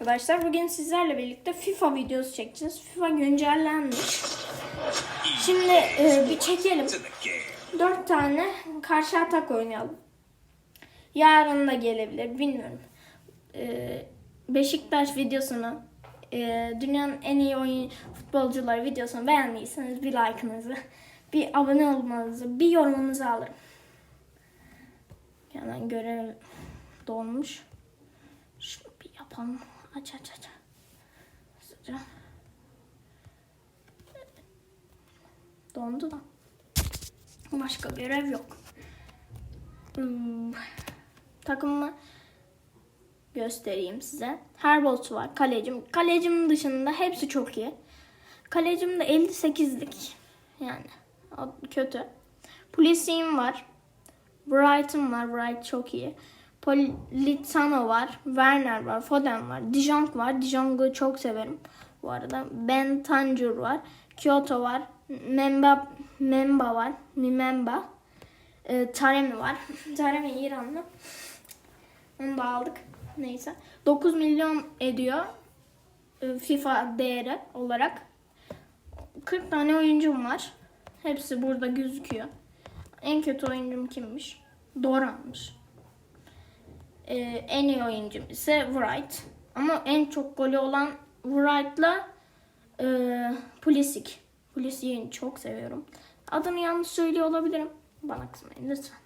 Arkadaşlar bugün sizlerle birlikte FIFA videosu çekeceğiz. FIFA güncellenmiş. Şimdi e, bir çekelim. Dört tane karşı atak oynayalım. Yarın da gelebilir bilmiyorum. E, Beşiktaş videosunu e, dünyanın en iyi oyun futbolcuları videosunu beğendiyseniz bir like'ınızı, bir abone olmanızı, bir yorumunuzu alırım. Hemen görev dolmuş. Şunu bir yapalım. Aç aç aç. Hızlıca. Dondu da. Başka görev yok. Hmm. Takımımı göstereyim size. Herbolt var. Kalecim. Kalecim dışında hepsi çok iyi. Kalecim de 58'lik. Yani kötü. Polisiyim var. Brighton var. Bright çok iyi. Politano var. Werner var. Foden var. Dijong var. Dijong'u çok severim. Bu arada Ben Tanjur var. Kyoto var. Memba Memba var. Mimemba. Ee, Taremi var. Taremi İranlı. Onu da aldık. Neyse. 9 milyon ediyor. Ee, FIFA değeri olarak. 40 tane oyuncum var. Hepsi burada gözüküyor. En kötü oyuncum kimmiş? Doran'mış. Ee, en iyi oyuncum ise Wright. Ama en çok golü olan Wright'la e, Pulisic. Pulisic'i çok seviyorum. Adını yanlış söylüyor olabilirim. Bana kızmayın lütfen.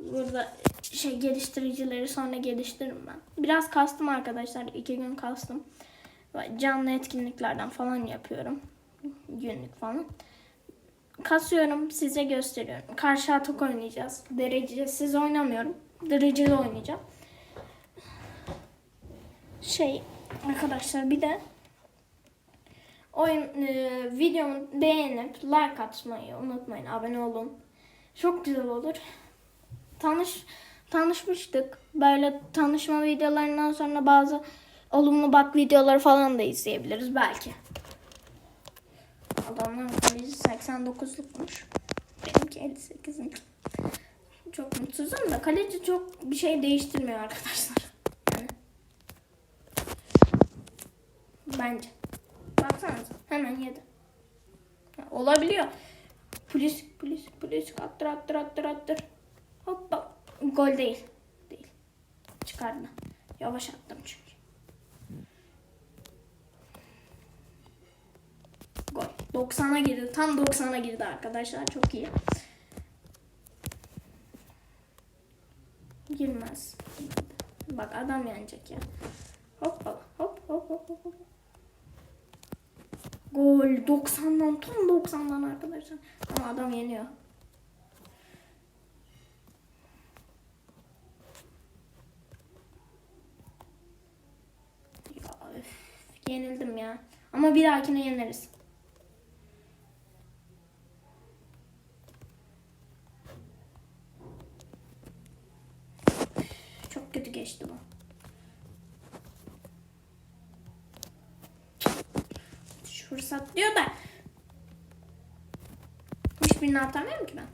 Burada şey geliştiricileri sonra geliştiririm ben. Biraz kastım arkadaşlar. iki gün kastım. Canlı etkinliklerden falan yapıyorum. Günlük falan. Kasıyorum size gösteriyorum. Karşı atak oynayacağız. Derecesiz oynamıyorum. Dereceli oynayacağım. Şey arkadaşlar bir de oyun e, videomu beğenip like atmayı unutmayın. Abone olun. Çok güzel olur. Tanış tanışmıştık. Böyle tanışma videolarından sonra bazı olumlu bak videoları falan da izleyebiliriz belki. Kalecisi 89'lukmuş. Benimki 58. Çok mutsuzum da kaleci çok bir şey değiştirmiyor arkadaşlar. Yani. Bence. Baksanıza hemen yedi. Olabiliyor. Polis polis polis attır attır attır attır. Hoppa. Gol değil. Değil. Çıkardı. Yavaş attım çünkü. Gol. 90'a girdi. Tam 90'a girdi arkadaşlar. Çok iyi. Girmez. Bak adam yenecek ya. Hoppa. Hop hop hop hop. hop. Gol 90'dan tam 90'dan arkadaşlar. Ama adam yeniyor. Ya öf, yenildim ya. Ama bir dahakine yeneriz. Çok kötü geçti bu. Şu fırsat diyor da atamıyorum ki ben.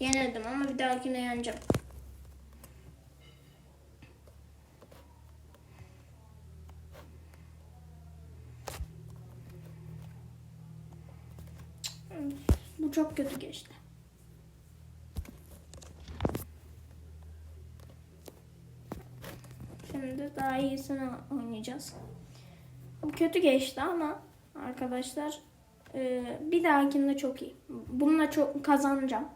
Yenildim ama bir dahakine yeneceğim. Bu çok kötü geçti. Şimdi daha iyisini oynayacağız. Kötü geçti ama arkadaşlar e, bir dahakinde çok iyi. Bununla çok kazanacağım.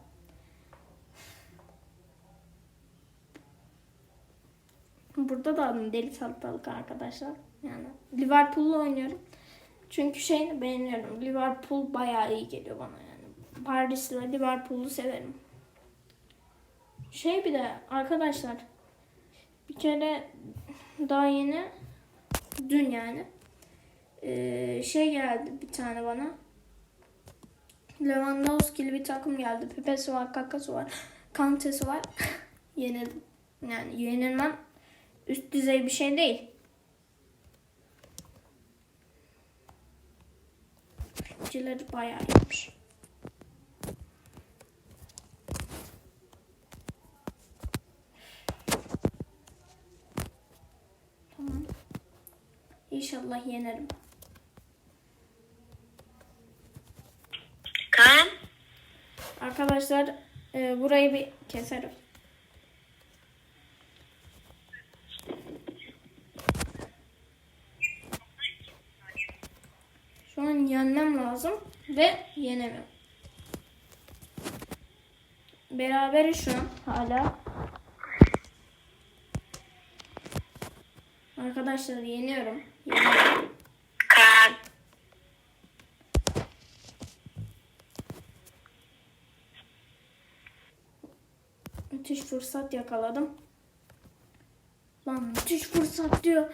Burada da deli salatalık arkadaşlar. Yani Liverpool'la oynuyorum. Çünkü şeyini beğeniyorum. Liverpool bayağı iyi geliyor bana yani. Paris'le Liverpool'u severim. Şey bir de arkadaşlar bir kere daha yeni dün yani ee, şey geldi bir tane bana. Lewandowski'li bir takım geldi. Pepe'si var, Kaka'sı var, Kante'si var. Yenildim. Yani yenilmem üst düzey bir şey değil. Cileri bayağı iyiymiş. İnşallah yenerim. Kaan. Arkadaşlar e, burayı bir keserim. Şu an yenmem lazım ve yenemem. Beraberiz şu an hala. Arkadaşlar yeniyorum. Kaan. Müthiş fırsat yakaladım. Lan müthiş fırsat diyor.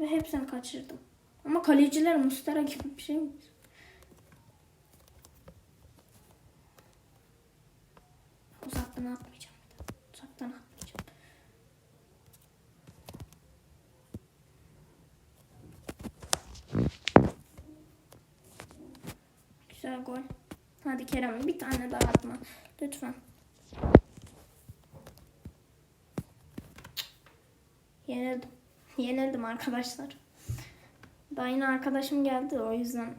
Ve hepsini kaçırdım. Ama kaleciler Mustara gibi bir şey mi? Uzaktan atmayacağım. bir daha. Uzaktan atmayacağım. Güzel gol. Hadi Kerem bir tane daha atma. Lütfen. Yenildim. Yenildim arkadaşlar. Daha yine arkadaşım geldi o yüzden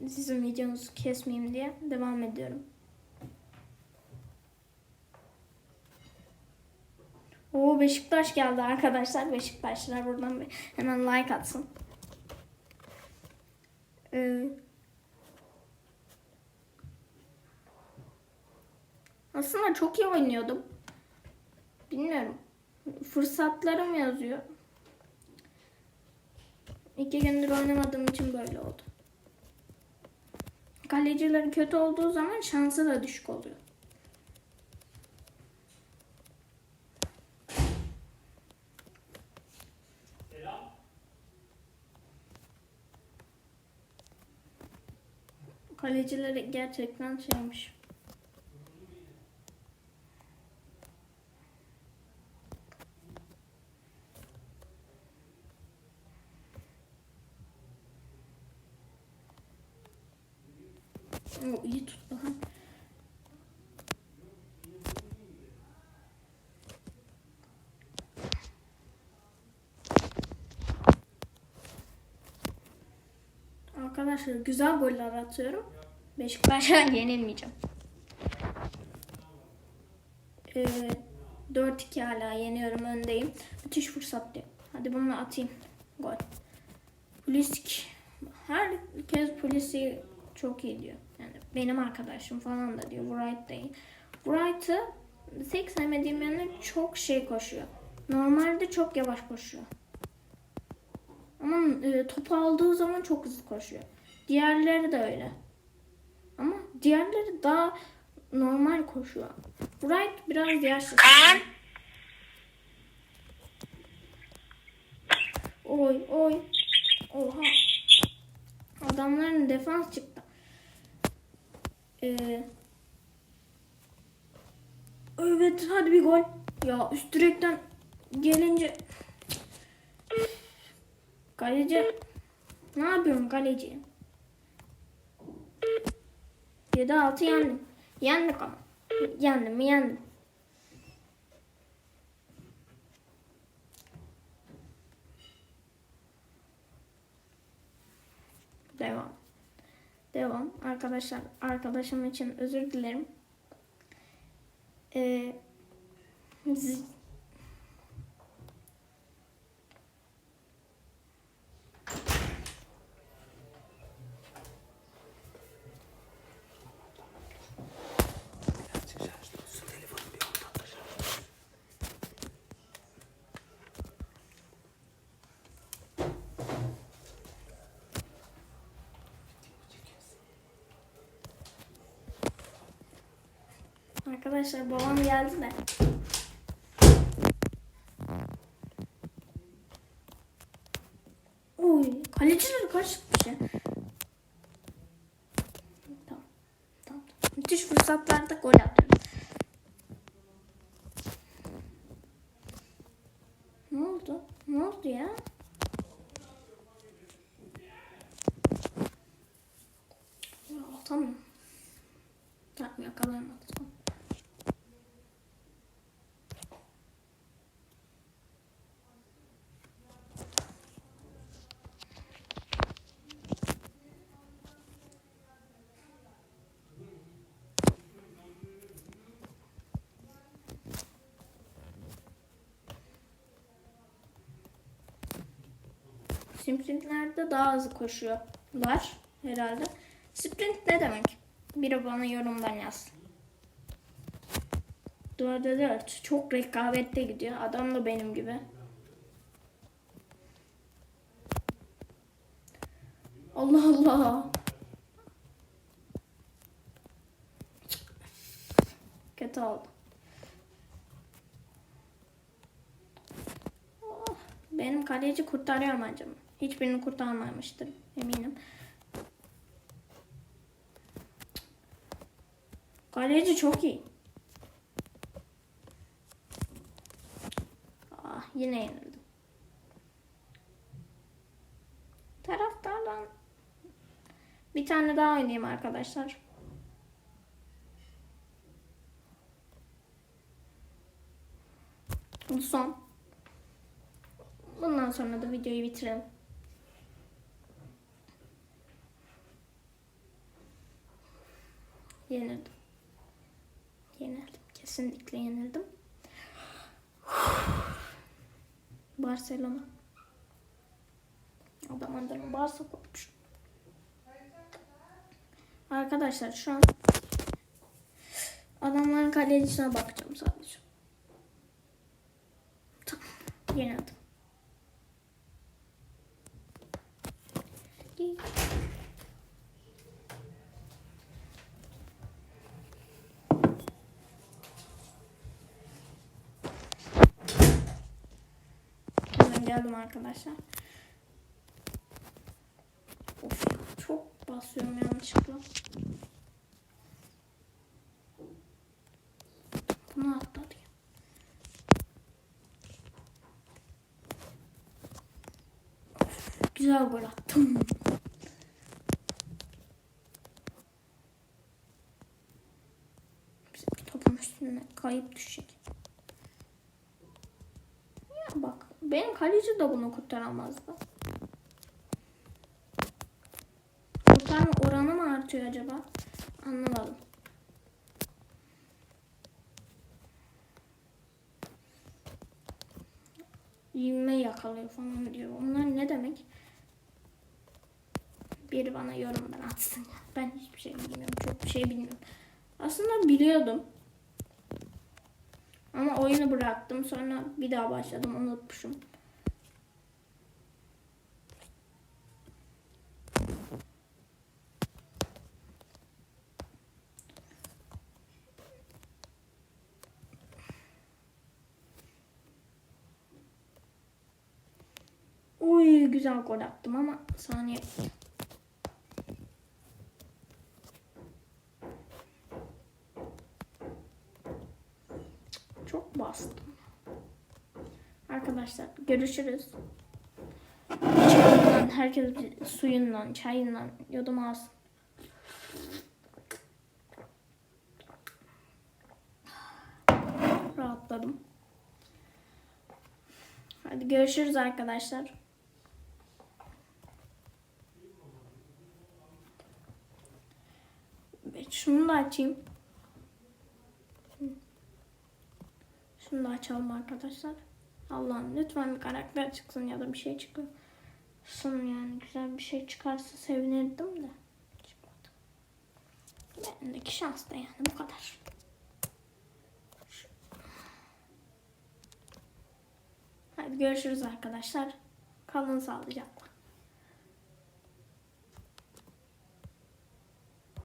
sizin videonuzu kesmeyeyim diye devam ediyorum. Oo Beşiktaş geldi arkadaşlar. Beşiktaşlar buradan hemen like atsın. Ee, aslında çok iyi oynuyordum. Bilmiyorum. Fırsatlarım yazıyor. İki gündür oynamadığım için böyle oldu. Kaleciler kötü olduğu zaman şansı da düşük oluyor. Kaleciler gerçekten şeymiş. O iyi tuttu ha. Arkadaşlar güzel goller atıyorum. Beşiktaş'a yenilmeyeceğim. Ee, 4-2 hala yeniyorum öndeyim. Müthiş fırsat diyor. Hadi bunu atayım. Gol. Pulisic. Herkes Pulisic çok iyi diyor. Yani benim arkadaşım falan da diyor. Wright değil. Wright'ı tek sevmediğim yanı çok şey koşuyor. Normalde çok yavaş koşuyor. Ama e, topu aldığı zaman çok hızlı koşuyor. Diğerleri de öyle. Ama diğerleri daha normal koşuyor. Wright biraz yaşlı. Kaan. Oy oy. Oha. Adamların defans çıktı. Ee, evet hadi bir gol. Ya üst direkten gelince kaleci ne yapıyorsun kaleci? 7-6 yendim. Yendik ama. Yendim mi yendim. Devam. Devam. Arkadaşlar arkadaşım için özür dilerim. Ee, Arkadaşlar babam geldi de. Oy, kaleciler kaç ya. Tamam. Tamam. Müthiş fırsatlarda gol atıyorum. Ne oldu? Ne oldu ya? Atamıyorum. Tamam yakalayamadım. Tamam. Sprintlerde daha hızlı koşuyorlar herhalde. Sprint ne demek? Biri bana yorumdan yazsın. 4'e 4. Çok rekabette gidiyor. Adam da benim gibi. Allah Allah. Kötü oldu. Oh, Benim kaleci kurtarıyor mu acaba? Hiçbirini kurtarmamıştır eminim. Kaleci çok iyi. Ah, yine yenildim. Taraftardan bir tane daha oynayayım arkadaşlar. Bu son. Bundan sonra da videoyu bitirelim. Yenildim. Yenildim. Kesinlikle yenildim. Barcelona. Adam adamı Barça koymuş. Arkadaşlar şu an adamların kalecisine bakacağım sadece. Tamam. Yenildim. Hemen arkadaşlar. Of çok basıyorum yanlışlıkla. Bunu atladı ya. Of, Güzel gol attım. Topun üstüne kayıp düşecek. Ya bak benim kaleci de bunu kurtaramazdı. Kurtarma oranı mı artıyor acaba? Anlamadım. Yinme yakalıyor falan diyor. Onlar ne demek? Biri bana yorumdan atsın. Ben hiçbir şey bilmiyorum. Çok bir şey bilmiyorum. Aslında biliyordum. Ama oyunu bıraktım. Sonra bir daha başladım. Unutmuşum. Güzel gol attım ama saniye. Çok bastım. Arkadaşlar görüşürüz. Çayından, herkes suyundan, çayından yudum alsın. Rahatladım. Hadi görüşürüz arkadaşlar. Evet, şunu da açayım. Şunu da açalım arkadaşlar. Allah'ım lütfen bir karakter çıksın ya da bir şey çıksın yani güzel bir şey çıkarsa sevinirdim de. Çıkmadı. Bendeki şans da yani bu kadar. Hadi görüşürüz arkadaşlar. Kalın sağlıcakla.